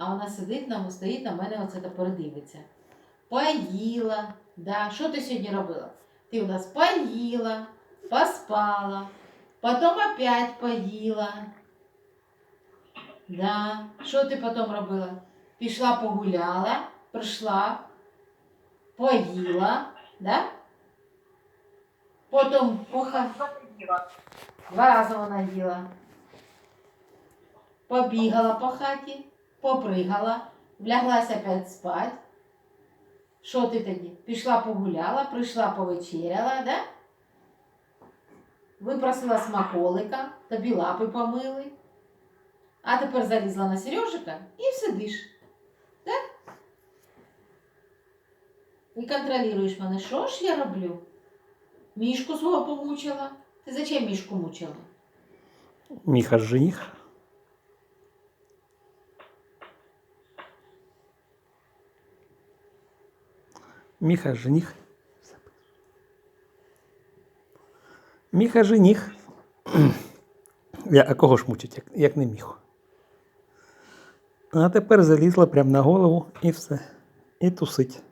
а вона сидить на стоїть на мене оце та передивиться. Поїла. Да. Що ти сьогодні робила? Ти у нас поїла, поспала, потім опять поїла. Да. Що ти потім робила? Пішла погуляла, прийшла, поїла, да? Потім поха... Два рази вона їла. Побігала по хаті, попригала, вляглася опять спать. Що ти тоді? Пішла погуляла, прийшла повечеряла, да? Випросила смаколика, тобі лапи помили. А тепер залізла на Сережика і сидиш. Да? І контролюєш мене, що ж я роблю? Мішку свого помучила. Ти зачем мішку мучила? Міха жених. Міха жених. Міха жених. Я, а кого ж мучить, як, як не міху? А тепер залізла прямо на голову і все. І тусить.